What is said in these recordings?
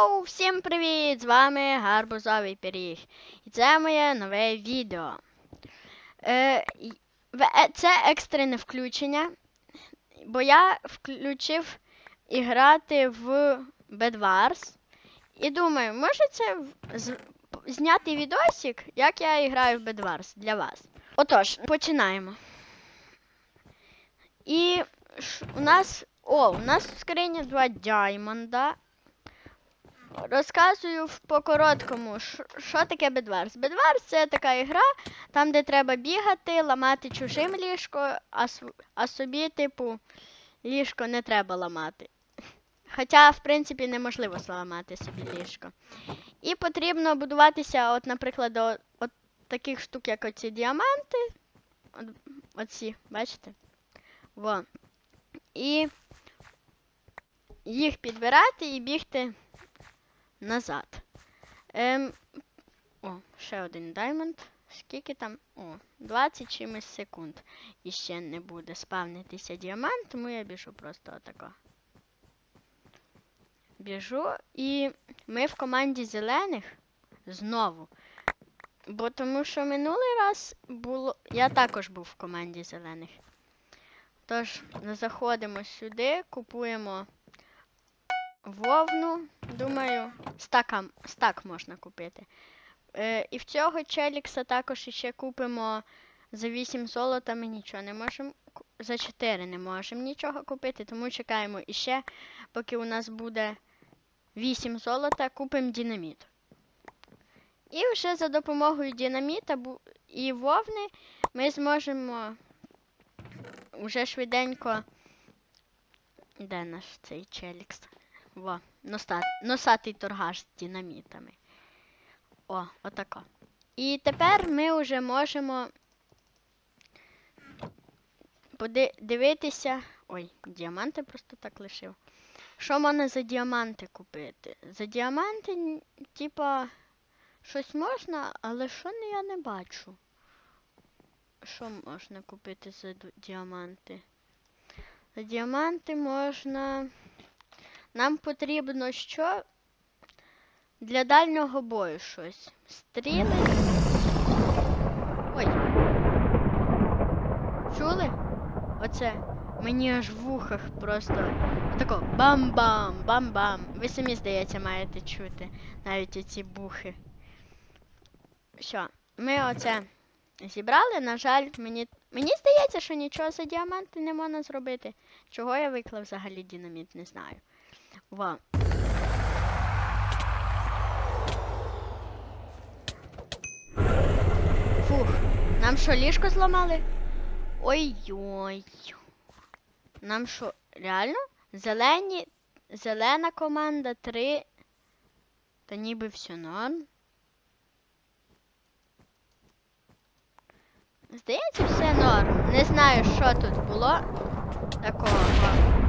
Йоу, всім привіт! З вами Гарбузовий Пиріг. І це моє нове відео. Е, е, це екстрене включення, бо я включив грати в Bedwars. І думаю, може це зняти відосик, як я граю в Bedwars для вас. Отож, починаємо. І у нас. О, у нас в скрині два діамонда. Розказую в по-короткому, що- таке Bedwars. Bedwars це така ігра, там, де треба бігати, ламати чужим ліжко, а, а собі, типу, ліжко не треба ламати. Хоча, в принципі, неможливо зламати собі ліжко. І потрібно будуватися, от, наприклад, до от таких штук, як оці діаманти. От, оці, бачите? Во. І їх підбирати і бігти назад. Ем, о, ще один даймонд. Скільки там? О, 20 чимось секунд. І ще не буде спавнитися діамант, тому я біжу просто отако. Біжу і ми в команді зелених знову. Бо тому що минулий раз було. Я також був в команді зелених. Тож, заходимо сюди, купуємо вовну. Думаю, стака, стак можна купити. Е, і в цього челікса також ще купимо за 8 золота. Ми нічого не можемо. За 4 не можемо нічого купити, тому чекаємо іще, поки у нас буде 8 золота, купимо динаміт. І вже за допомогою динаміта і вовни ми зможемо вже швиденько. Де наш цей челікс? Во, носа, носатий торгаш з динамітами. О, отако. І тепер ми вже можемо подивитися. Ой, діаманти просто так лишив. Що можна за діаманти купити? За діаманти, типа, щось можна, але що не я не бачу. Що можна купити за діаманти? За діаманти можна. Нам потрібно що? Для дальнього бою щось. Стріли. Ой. Чули? Оце. Мені аж в ухах просто. Отако бам-бам, бам-бам. Ви самі, здається, маєте чути навіть оці бухи. Що, ми оце зібрали. На жаль, мені. Мені здається, що нічого за діаманти не можна зробити. Чого я виклав взагалі динаміт, не знаю. Во. Фух, нам що, ліжко зламали? Ой-ой. Нам що, реально? Зелені. Зелена команда 3. Та ніби все норм. Здається, все норм. Не знаю, що тут було такого.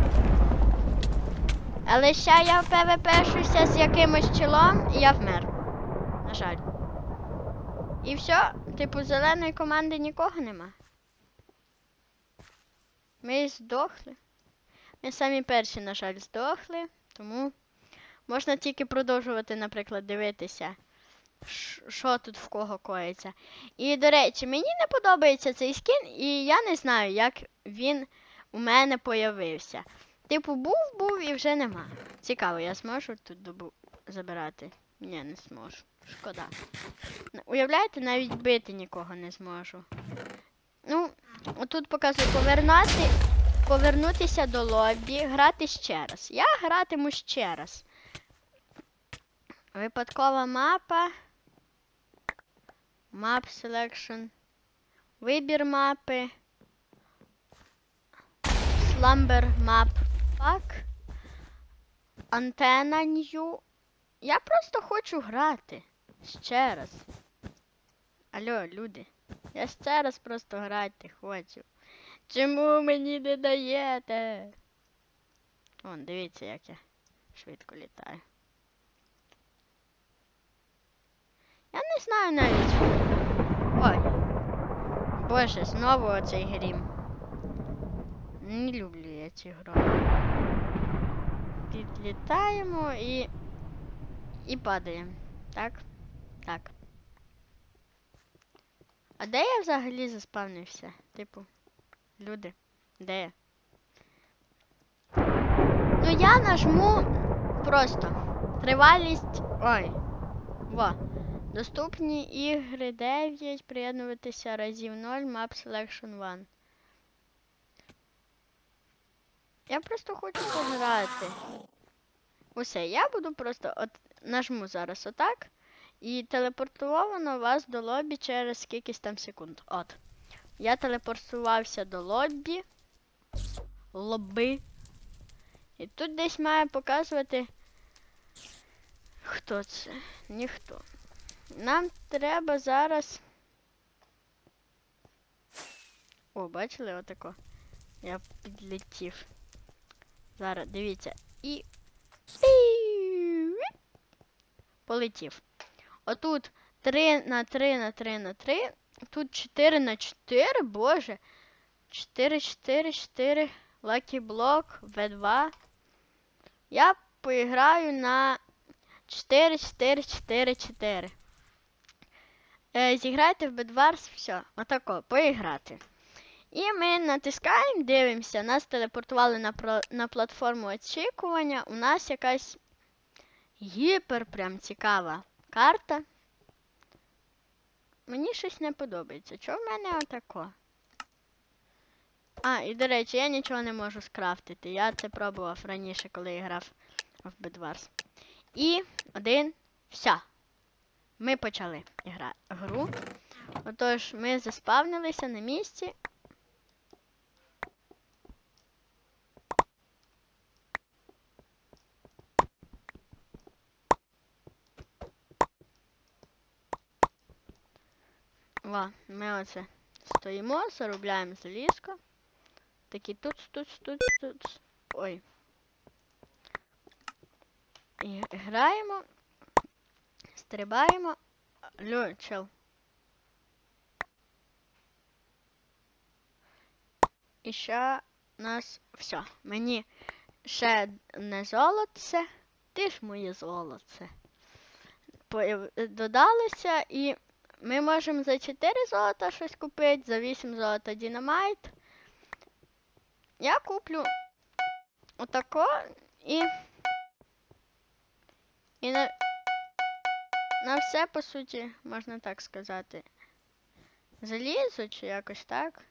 Але ще я ПВПшуся з якимось чолом і я вмер. На жаль. І все, типу, зеленої команди нікого нема. Ми здохли. Ми самі перші, на жаль, здохли, тому можна тільки продовжувати, наприклад, дивитися, що тут в кого коїться. І, до речі, мені не подобається цей скін, і я не знаю, як він у мене появився. Типу, був, був і вже нема. Цікаво, я зможу тут добу забирати? Ні, не зможу. Шкода. Уявляєте, навіть бити нікого не зможу. Ну, отут показую повернути, повернутися до лобі, грати ще раз. Я гратиму ще раз. Випадкова мапа. Map selection. Вибір мапи. Slumber map pack. Антена new. Я просто хочу грати. Ще раз. Алло, люди. Я ще раз просто грати хочу. Чому мені не даєте? Вон, дивіться, як я швидко літаю. Я не знаю навіть. Ой. Боже, знову оцей грім. Не люблю я цю гру. Підлітаємо і і падаємо. Так? Так. А де я взагалі заспавнився? Типу, люди, де я? Ну я нажму просто. Тривалість. Ой. Во. Доступні ігри 9. Приєднуватися разів 0. Map Selection 1. Я просто хочу пограти. Усе, я буду просто от нажму зараз отак. І телепортовано вас до лобі через скількись там секунд. От. Я телепортувався до лобі. Лоби. І тут десь має показувати. Хто це? Ніхто. Нам треба зараз. О, бачили отако? Я підлетів. Зараз, дивіться. І. Полетів. Отут 3 на 3 на 3 на 3. Тут 4 на 4, боже. 4, 4, 4. Lucky блок, V2. Я поіграю на 4, 4, 4, 4. Е, зіграйте в Bedwars, все, отако, поіграти. І ми натискаємо, дивимося, нас телепортували на, про, на платформу очікування. У нас якась гіпер прям цікава карта. Мені щось не подобається. Чого в мене отако? А, і до речі, я нічого не можу скрафтити. Я це пробував раніше, коли я грав в Bedwars. І один. Все. Ми почали гра... гру. Отож, ми заспавнилися на місці. О, ми оце стоїмо, заробляємо залізко. Такі тут, тут, тут, тут. Ой. І граємо. Стрибаємо. Льо, чел. І ще нас все. Мені ще не золоце. Ти ж моє золоце. Додалося і ми можемо за 4 золота щось купити, за 8 золота динамайт. Я куплю отако і. І на, на все, по суті, можна так сказати. Залізо чи якось так.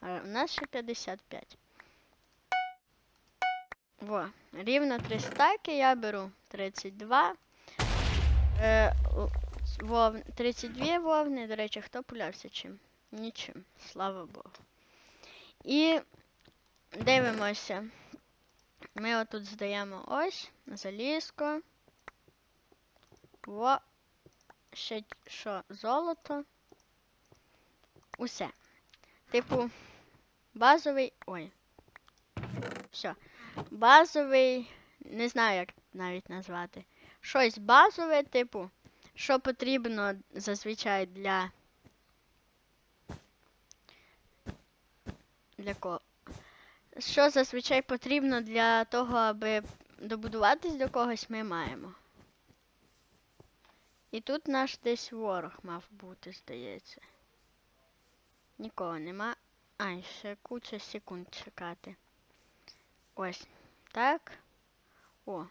А у нас ще 55. Во, рівно 3 стаки я беру 32. Е, л- вовн, 32 вовни, до речі, хто пулявся чим? Нічим, слава Богу. І дивимося. Ми отут здаємо ось залізко. Во. Ще що, золото. Усе. Типу, базовий. Ой. Все. Базовий. Не знаю, як навіть назвати. Щось базове, типу, що потрібно зазвичай для. Для кого? Що зазвичай потрібно для того, аби добудуватись до когось, ми маємо. І тут наш десь ворог мав бути, здається. Нікого нема. А, ще куча секунд чекати. Ось. Так. О.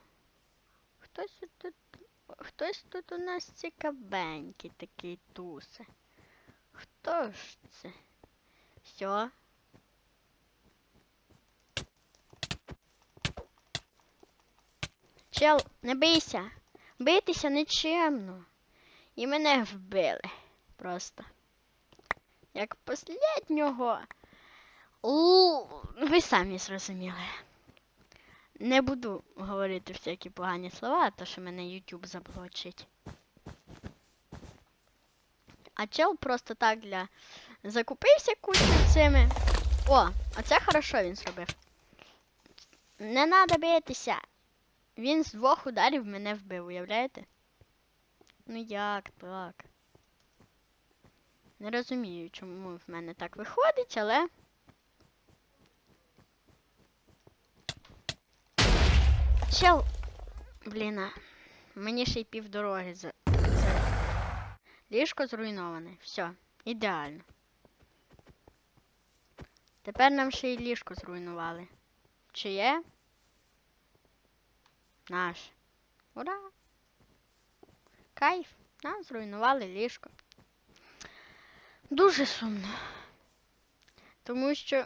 Хтось тут. Хтось тут у нас цікавенький такий тусе. Хто ж це? Все. Чел, не бийся. Битися нечемно. І мене вбили. Просто. Як посліднього. У, ви самі зрозуміли. Не буду говорити всякі погані слова, то що мене YouTube заблочить. А чел просто так для. Закупився кучу цими. О, оце хорошо він зробив. Не треба битися. Він з двох ударів мене вбив, уявляєте? Ну як так? Не розумію, чому в мене так виходить, але. Чел. Блін, Мені ще й півдороги за... Ліжко зруйноване. Все, ідеально. Тепер нам ще й ліжко зруйнували. Чиє? Наш. Ура! Кайф. Нам зруйнували ліжко. Дуже сумно. Тому що.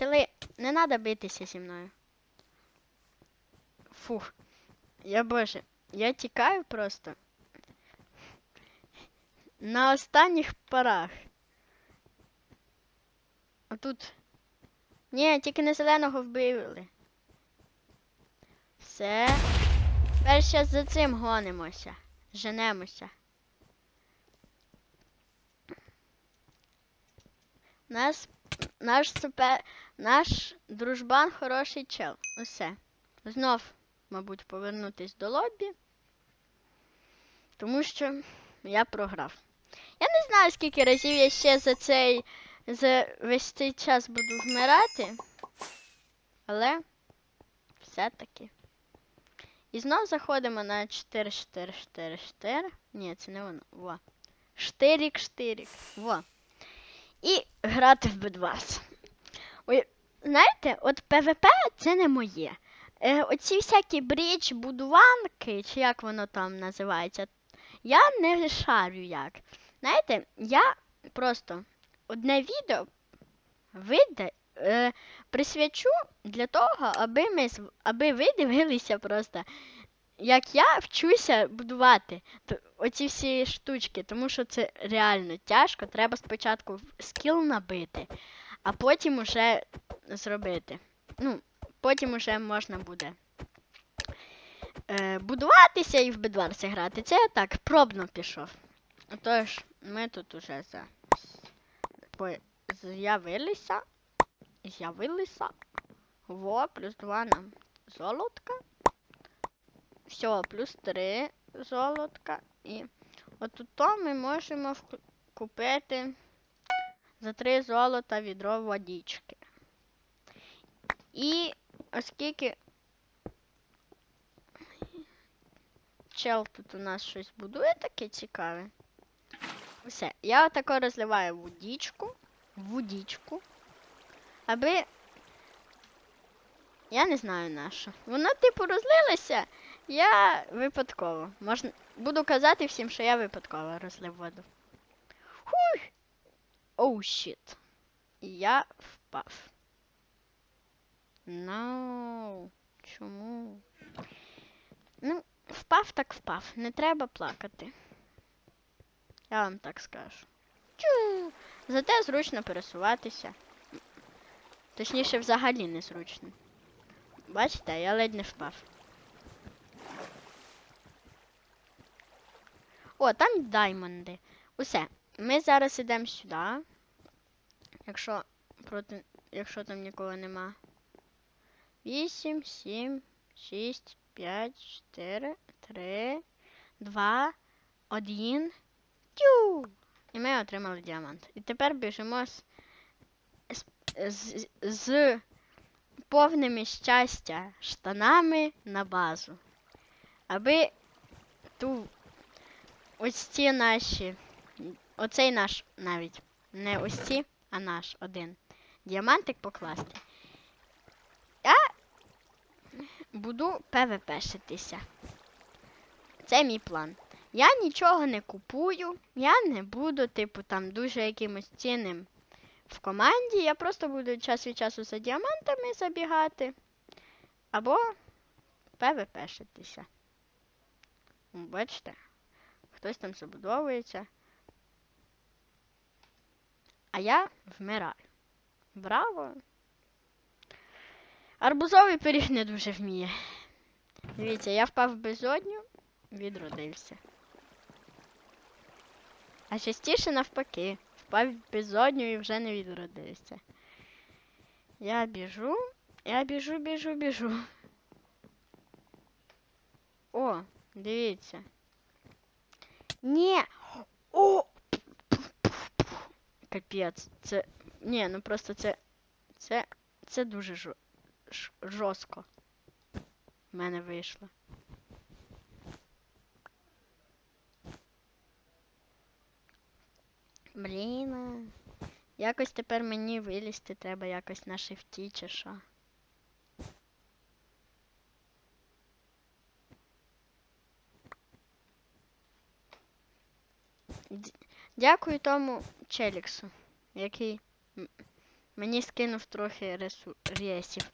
Чели, не треба битися зі мною. Фух. Я боже, я тікаю просто. На останніх порах. Отут. Ні, тільки не зеленого вбили. Все. Тепер ще за цим гонимося. Женемося. Нас, наш супер, наш дружбан хороший чел. Усе. Знов, мабуть, повернутись до лобі. Тому що я програв. Я не знаю, скільки разів я ще за цей за весь цей час буду вмирати. Але все-таки. І знов заходимо на 4, 4, 4, 4. Ні, це не воно. Во. Штирік, штирік. Во. І грати в Бедвас. Знаєте, от ПВП це не моє. Е, оці всякі брідж, будуванки, чи як воно там називається, я не шарю як. Знаєте, я просто одне відео вида, е, присвячу для того, аби ми аби ви дивилися просто, як я вчуся будувати оці всі штучки, тому що це реально тяжко. Треба спочатку скіл набити, а потім уже зробити. Ну, потім уже можна буде. Е, будуватися і в бедварси грати. Це я так пробно пішов. Тож, ми тут уже за з'явилися. З'явилися. Во, плюс 2 нам золотка. Все, плюс 3 золотка. І отут то ми можемо купити за 3 золота відро водички. І оскільки чел тут у нас щось будує таке цікаве. Все, я отако розливаю водичку, водичку, аби. Я не знаю на що. Воно, типу, розлилося, я випадково. Можна... Буду казати всім, що я випадково розлив воду. Хуй! Оу, щіт. І я впав. Ну, чому? Ну, впав так впав. Не треба плакати. Я вам так скажу. Чу. Зате зручно пересуватися. Точніше, взагалі не зручно. Бачите, я ледь не впав. О, там даймонди. Усе. Ми зараз ідемо сюди. Якщо проти. Якщо там нікого нема. 8, 7, 6, 5, 4, 3, 2, 1. Тю! І ми отримали діамант. І тепер біжимо з, з, з, з повними щастя штанами на базу. Аби ту ось ці наші. Оцей наш навіть. Не ось ці, а наш один. Діамантик покласти. Я буду ПВП-шитися. Це мій план. Я нічого не купую, я не буду, типу, там дуже якимось цінним в команді. Я просто буду час від часу за діамантами забігати. Або ПВП-шитися. Бачите? Хтось там забудовується. А я вмираю. Браво! Арбузовий пиріг не дуже вміє. Дивіться, я впав в безодню, відродився. А частіше навпаки, впав в безодню і вже не відродився. Я біжу, я біжу, біжу, біжу. О, дивіться. Ні. О! Капець. Це. Ні, ну просто це. Це. Це дуже жо... ш- жорстко. В мене вийшло. Блін. Якось тепер мені вилізти треба якось на шифті чи що. Дякую тому Челіксу, який мені скинув трохи ресу... ресів.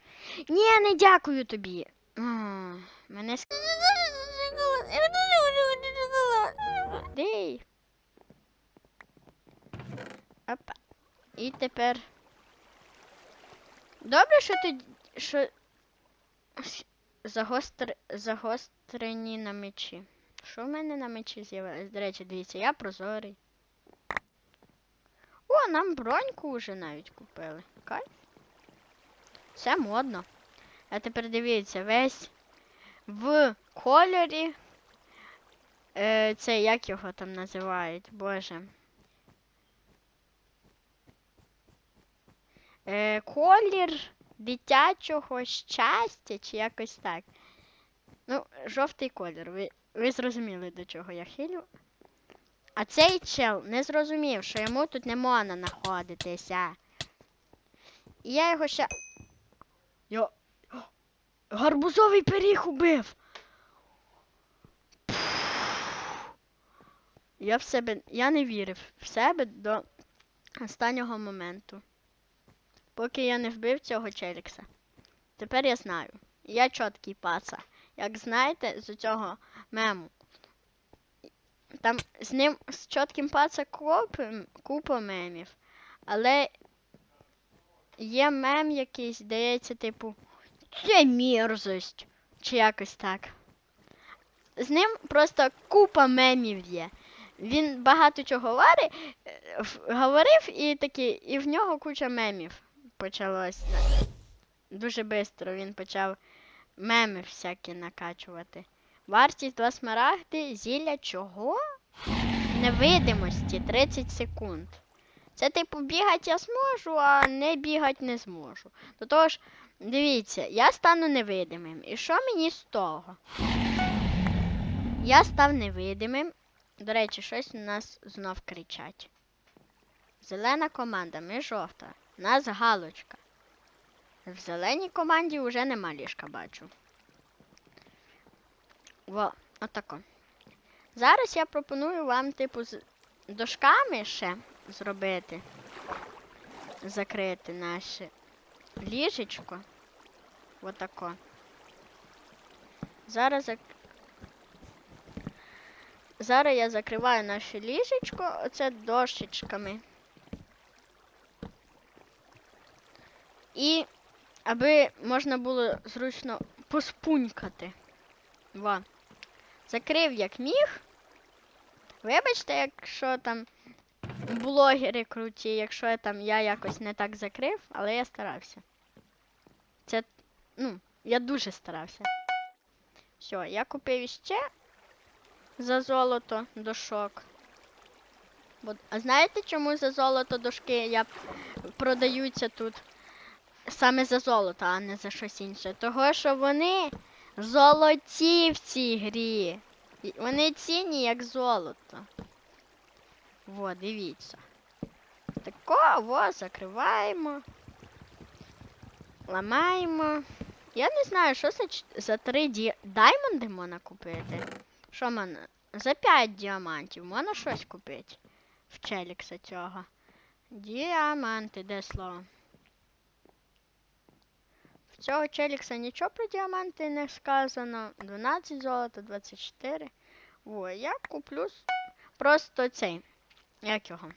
Ні, не дякую тобі. А, мене. Дей. Опа. І тепер. Добре, що ти. що. Загостр... загострені на мечі. Що в мене на мечі з'явилось? До речі, дивіться, я прозорий. О, нам броньку вже навіть купили. Кайф. Все модно. А тепер дивіться, весь в кольорі. Е, це як його там називають, боже. Е, колір дитячого щастя, чи якось так. Ну, жовтий колір. Ви, ви зрозуміли, до чого я хилю. А цей чел не зрозумів, що йому тут не можна знаходитися. І я його ще. Я. Гарбузовий пиріг убив. Я в себе. Я не вірив в себе до останнього моменту. Поки я не вбив цього Челікса. Тепер я знаю. Я чіткий паца. Як знаєте, з цього мему. Там з ним з чітким паца купа, мемів. Але є мем якийсь, здається, типу, це мерзость. Чи якось так. З ним просто купа мемів є. Він багато чого говорить, е, говорив і такі, і в нього куча мемів почалось. Дуже швидко він почав меми всякі накачувати. Вартість 2 смарагди, зілля чого? Невидимості 30 секунд. Це типу бігати я зможу, а не бігати не зможу. До того ж, дивіться, я стану невидимим. І що мені з того? Я став невидимим. До речі, щось у нас знов кричать. Зелена команда, ми жовта. У нас галочка. В зеленій команді вже нема ліжка, бачу. Во, отако. Зараз я пропоную вам, типу, з дошками ще зробити. Закрити наше ліжечко. Отако. Зараз зак... Зараз я закриваю наше ліжечко оце дощечками. І аби можна було зручно поспунькати. Во. Закрив як міг. Вибачте, якщо там блогери круті, якщо там я якось не так закрив, але я старався. Це, ну, я дуже старався. Все, я купив іще за золото дошок. Бо, а знаєте, чому за золото дошки я продаються тут? Саме за золото, а не за щось інше. Того, що вони золоті в цій грі. Вони цінні, як золото. Во, дивіться. Тако, во, закриваємо. Ламаємо. Я не знаю, що за, за 3 ді... даймонди можна купити. Що можна? За 5 діамантів можна щось купити. В челікса цього. Діаманти, де слово? В цього челікса нічого про діаманти не сказано. 12 золота, 24. О, я куплю просто цей. Як його?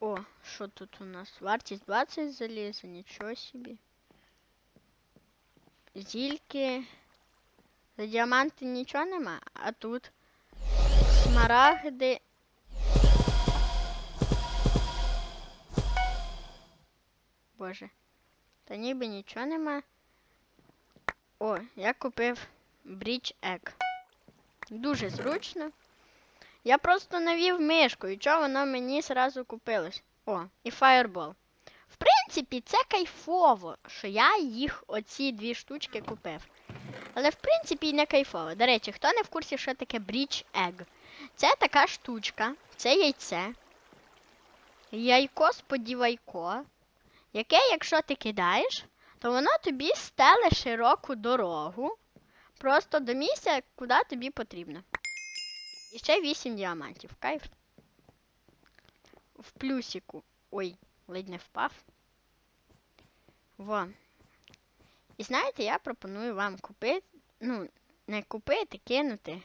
О, що тут у нас? Вартість 20 заліза, нічого собі. Зільки. За діаманти нічого нема, а тут смарагди. Боже. Та ніби нічого нема. О, я купив Bridge Egg. Дуже зручно. Я просто навів мишку, і чого воно мені зразу купилось. О, і фаєрбол. В принципі, це кайфово, що я їх оці дві штучки купив. Але в принципі і не кайфово. До речі, хто не в курсі, що таке Breach Egg? Це така штучка, це яйце. Яйко сподівайко, яке, якщо ти кидаєш, то воно тобі стеле широку дорогу. Просто до місця, куди тобі потрібно. І ще 8 діамантів. Кайф. В плюсику. Ой, ледь не впав. Во. І знаєте, я пропоную вам купити. Ну, не купити, кинути.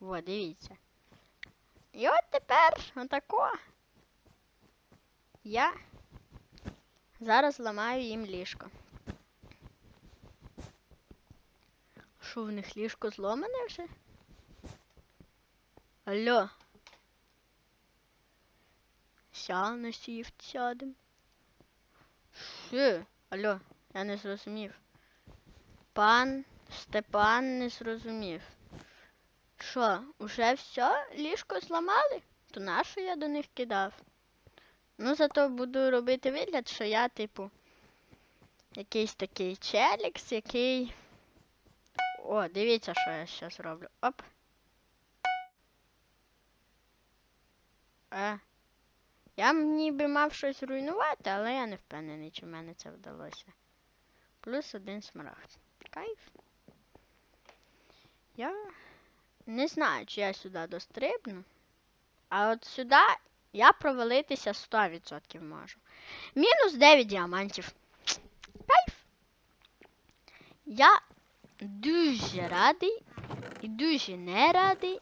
Во, дивіться. І от тепер отако. Я зараз ламаю їм ліжко. Що в них ліжко зломане вже? Алло. Ся на сіфт сядем. Що? Алло, я не зрозумів. Пан Степан не зрозумів. Що, уже все ліжко зламали? То нащо я до них кидав? Ну, зато буду робити вигляд, що я, типу, якийсь такий челікс, який. О, дивіться, що я зараз зроблю. Оп. Е. Я ніби мав щось руйнувати, але я не впевнений, чи в мене це вдалося. Плюс один смарагд. Кайф. Я не знаю, чи я сюди дострибну. А от сюди я провалитися 100% можу. Мінус 9 діамантів. Кайф. Я дуже радий і дуже не радий.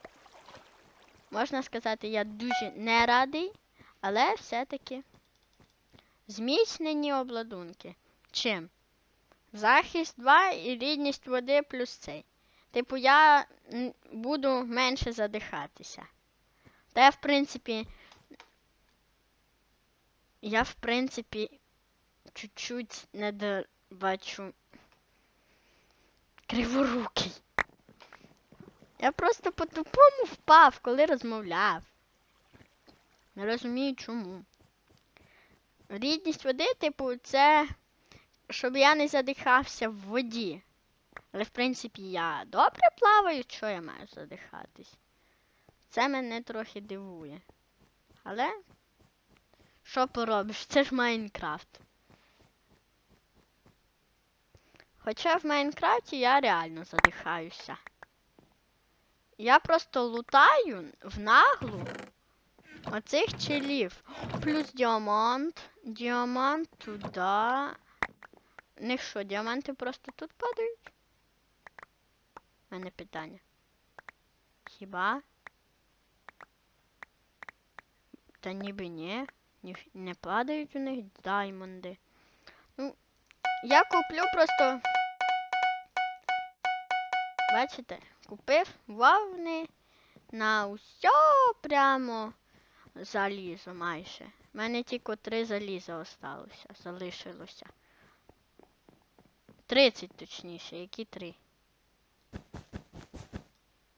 Можна сказати, я дуже не радий, але все-таки зміцнені обладунки. Чим? Захист 2 і рідність води плюс цей. Типу, я буду менше задихатися. Та я, в принципі. Я, в принципі, чуть-чуть не бачу криворукий. Я просто по-тупому впав, коли розмовляв. Не розумію чому. Рідність води, типу, це щоб я не задихався в воді. Але в принципі я добре плаваю, що я маю задихатись. Це мене трохи дивує. Але що поробиш? Це ж Майнкрафт. Хоча в Майнкрафті я реально задихаюся. Я просто лутаю в наглу оцих челів. Плюс діамант. Діамант туди. Них що, діаманти просто тут падають? У мене питання. Хіба? Та ніби ні. Не падають у них даймонди. Ну, я куплю просто. Бачите, купив вовни на усе прямо залізо майже. У мене тільки три заліза осталося, залишилося. 30 точніше, які три.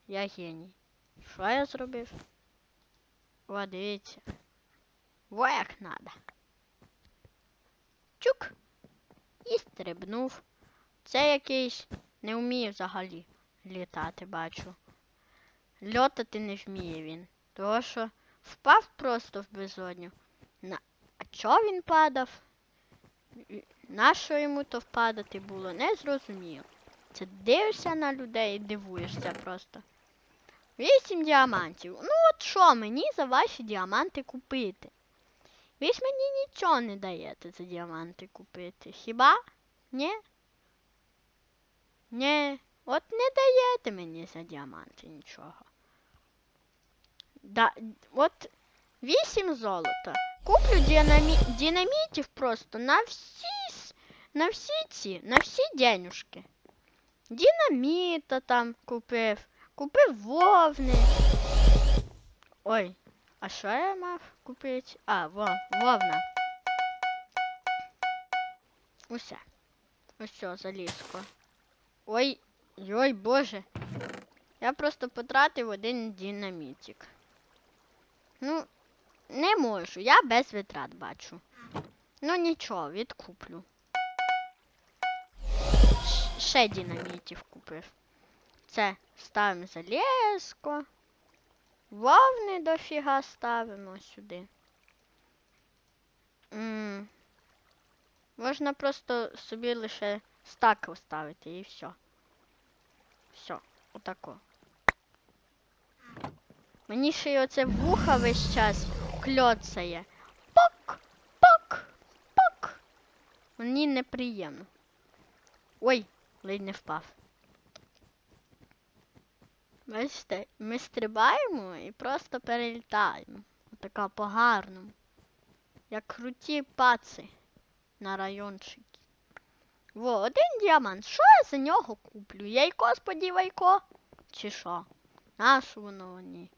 Я геній. Що я зробив? О, дивіться. Во як надо. Чук. І стрибнув. Це якийсь не вміє взагалі літати, бачу. Льотати не вміє він. Того що впав просто в безодню. На... А чого він падав? І- Нащо йому то впадати було? Не зрозуміло. Це дивишся на людей і дивуєшся просто. Вісім діамантів. Ну от що мені за ваші діаманти купити? Ж мені нічого не даєте за діаманти купити. Хіба? Ні? Ні. От не даєте мені за діаманти нічого. Да, от вісім золота. Куплю динамі... динамітів просто на всі, на всі ці, на всі денюшки. Динаміта там купив, купив вовни. Ой, а що я мав купити? А, во, вовна. Усе. Ось все, залізко. Ой, ой, боже. Я просто потратив один динамітик. Ну, не можу, я без витрат бачу. Ну нічого, відкуплю. Ще динамітів купив. Це ставимо залізко. Вовни дофіга ставимо сюди. М, Можна просто собі лише стак оставити і все. Все, отако. Мені ще й оце вуха весь час кльоцає. Пок, пок, пок. Мені неприємно. Ой, ледь не впав. Бачите, ми стрибаємо і просто перелітаємо. Така по-гарному. Як круті паци на райончики. Во, один діамант. Що я за нього куплю? Яйко сподівайко? Чи що? Нащо воно мені?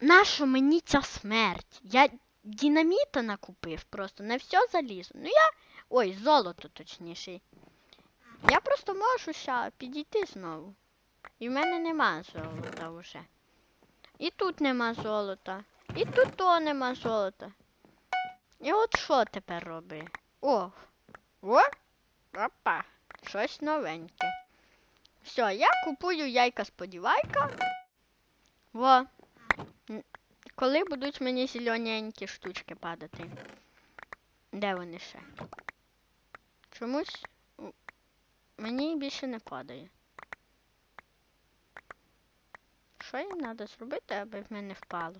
Нащо мені ця смерть? Я динаміта накупив просто на все залізо. Ну я. Ой, золото точніше. Я просто можу ще підійти знову. І в мене нема золота вже. І тут нема золота. І тут то нема золота. І от що тепер роби? О! О! Опа! Щось новеньке. Все, я купую яйка сподівайка. Во. Коли будуть мені зелененькі штучки падати? Де вони ще? Чомусь мені більше не падає. Що їм треба зробити, аби в мене впало?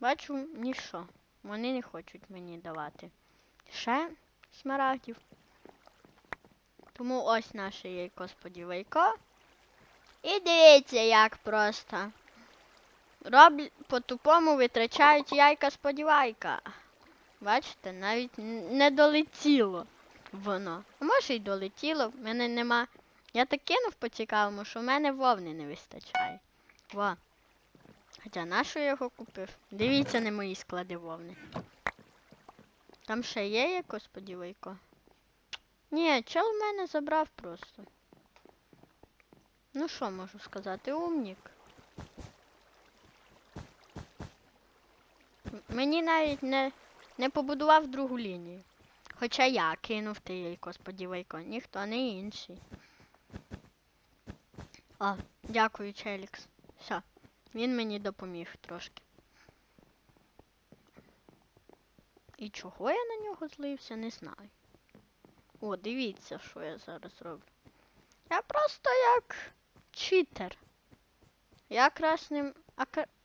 Бачу, ніщо. Вони не хочуть мені давати. Ще смарагдів. Тому ось наше яйко сподівайко. І дивіться, як просто. Роблять по-тупому витрачають яйка сподівайка. Бачите, навіть не долетіло воно. А може й долетіло, в мене нема. Я так кинув по цікавому, що в мене вовни не вистачає. Во. Хоча нащо я його купив? Дивіться на мої склади вовни. Там ще є якось сподівайко? Ні, чел в мене забрав просто. Ну що можу сказати, умнік. Мені навіть не, не побудував другу лінію. Хоча я кинув те яйко, сподівайко, ніхто не інший. О, дякую, Челікс. Все, він мені допоміг трошки. І чого я на нього злився, не знаю. О, дивіться, що я зараз роблю. Я просто як читер. Я красним. А,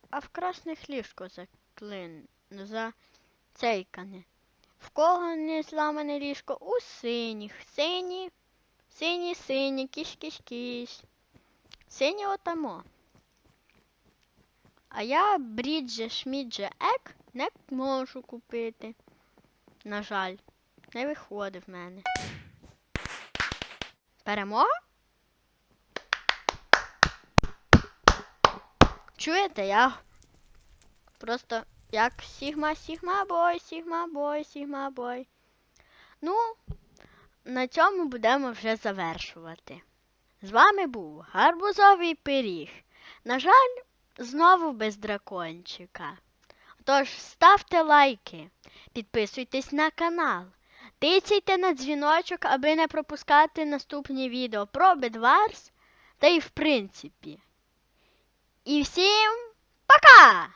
а в красних ліжко заклин. Зацейкане. В кого не зламане ліжко? У синіх. Сині. Сині, сині, кіш Сині отамо. А я брідже, шмідже, ек не можу купити. На жаль, не виходить в мене. Перемога? Чуєте, я просто як Сігма, Сігма бой, Сігма бой, Сігма бой. Ну, на цьому будемо вже завершувати. З вами був гарбузовий пиріг. На жаль, знову без дракончика. Тож ставте лайки, підписуйтесь на канал, тицяйте на дзвіночок, аби не пропускати наступні відео про Бедварс та й в принципі. І всім пока!